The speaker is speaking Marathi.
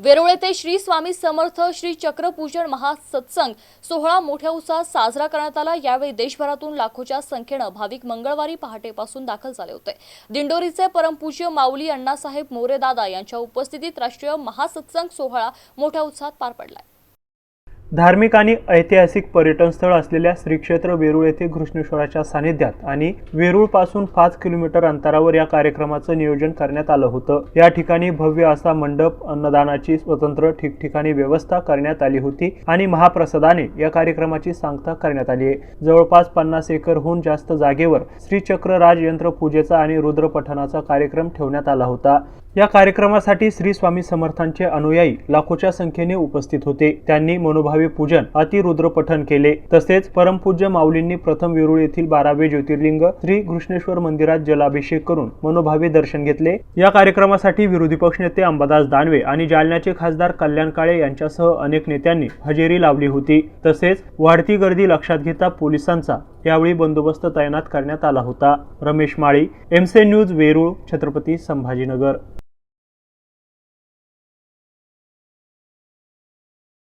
वेरूळ येथे श्री स्वामी समर्थ श्री चक्रपूजन महासत्संग सोहळा मोठ्या उत्साहात साजरा करण्यात आला. यावेळी देशभरातून लाखोच्या संख्येनं भाविक मंगळवारी पहाटेपासून दाखल झाले होते. दिंडोरीचे परमपूज्य माऊली अण्णासाहेब मोरेदादा यांच्या उपस्थितीत राष्ट्रीय महासत्संग सोहळा मोठ्या उत्साहात पार पडलाय. धार्मिक आणि ऐतिहासिक पर्यटन स्थळ असलेल्या श्री क्षेत्र वेरूळ येथे घृष्णेश्वराच्या सानिध्यात आणि वेरूळपासून पाच किलोमीटर अंतरावर या कार्यक्रमाचं नियोजन करण्यात आलं होतं. या ठिकाणी भव्य असा मंडप अन्नदानाची स्वतंत्र ठिकठिकाणी व्यवस्था करण्यात आली होती आणि महाप्रसादाने या कार्यक्रमाची सांगता करण्यात आली आहे. जवळपास पन्नास एकरहून जास्त जागेवर श्री चक्र राज यंत्र पूजेचा आणि रुद्रपठणाचा कार्यक्रम ठेवण्यात आला होता. या कार्यक्रमासाठी श्री स्वामी समर्थांचे अनुयायी लाखोच्या संख्येने उपस्थित होते. त्यांनी मनोभाव पूजन अतिरुद्र पठण केले. तसेच परमपूज्य माऊलींनी प्रथम वेरूळ येथील बारावे ज्योतिर्लिंग श्री घृष्णेश्वर मंदिरात जलाभिषेक करून मनोभावे दर्शन घेतले. या कार्यक्रमासाठी विरोधी पक्षनेते अंबादास दानवे आणि जालन्याचे खासदार कल्याण काळे यांच्यासह अनेक नेत्यांनी हजेरी लावली होती. तसेच वाढती गर्दी लक्षात घेता पोलिसांचा यावेळी बंदोबस्त तैनात करण्यात आला होता. रमेश माळी एमसे न्यूज वेरूळ छत्रपती संभाजीनगर.